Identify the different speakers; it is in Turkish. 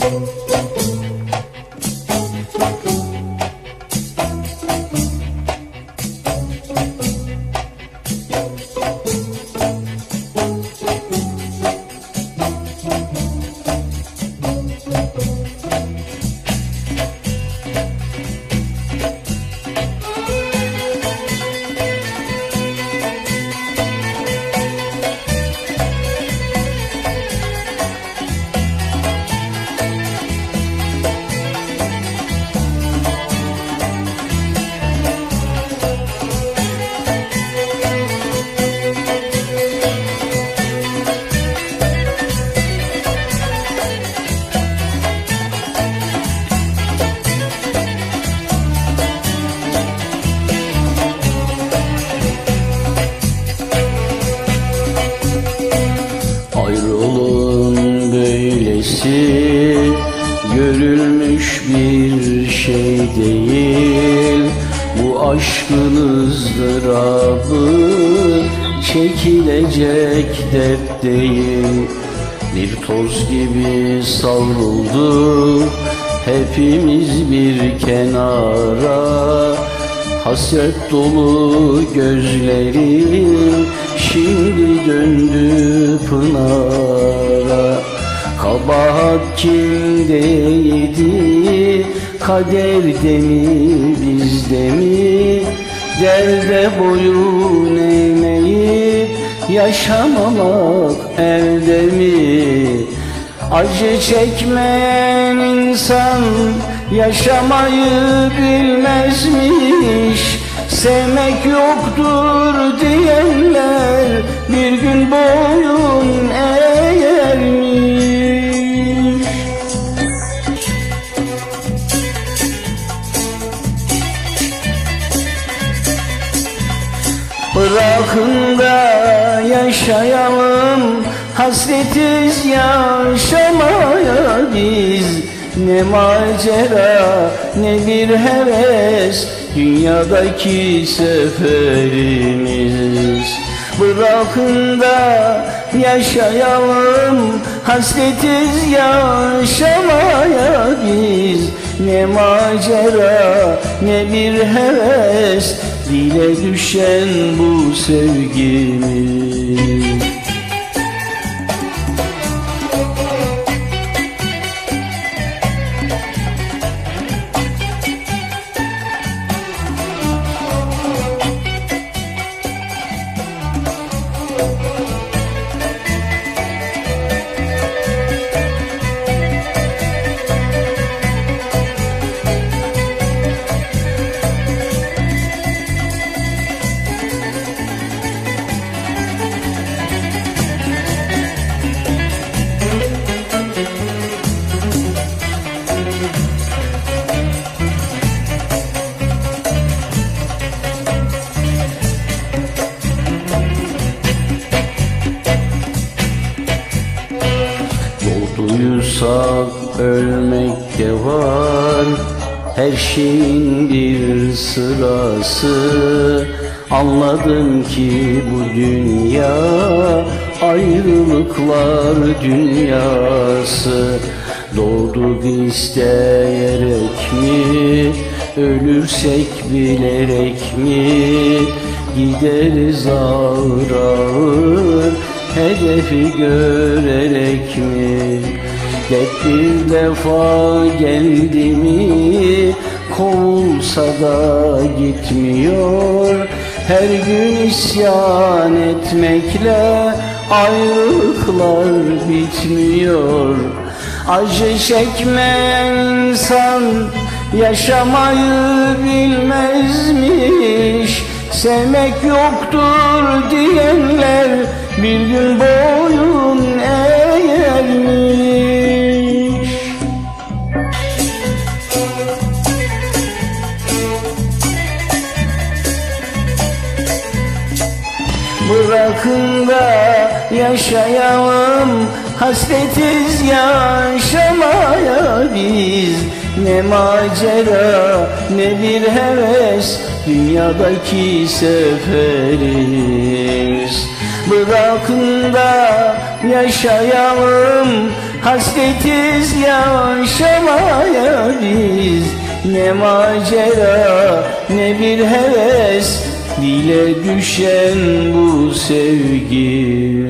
Speaker 1: Thank you. Böylesi görülmüş bir şey değil. Bu aşkın ızdırabı çekilecek dert değil. Bir toz gibi savruldu hepimiz bir kenara. Hasret dolu gözlerim şimdi döndü pınara Kabahat kimdeydi? Kaderde mi bizde mi Derde boyun eğmeyip yaşamamak elde mi? Acı çekmeyen insan yaşamayı bilmezmiş. Sevmek yoktur diyenler bir gün boyun eğermiş Bırakın da yaşayalım Hasretiz yaşamaya biz Ne macera ne bir heves Dünyadaki seferimiz. Bırakın da yaşayalım Hasretiz yaşamaya biz Ne macera ne bir heves Dile düşen bu sevgimiz Doğduysak ölmek de var. Her şeyin bir sırası. Anladım ki bu dünya Ayrılıklar dünyası. Doğduk isteyerek mi Ölürsek bilerek mi? Gideriz ağır ağır Hedefi görerek mi? Dert bir defa geldi mi? Kovulsa da gitmiyor. Her gün isyan etmekle Ayrılıklar bitmiyor. Acı çekmeyen insan Yaşamayı bilmezmiş Sevmek yoktur diyenler bir gün boyun eğermiş. Bırakın da yaşayalım Hasretiz yaşamaya biz. Ne macera ne bir heves Dünyadaki seferimiz Bırakın da yaşayalım Hasretiz yaşamaya biz Ne macera ne bir heves Dile düşen bu sevgi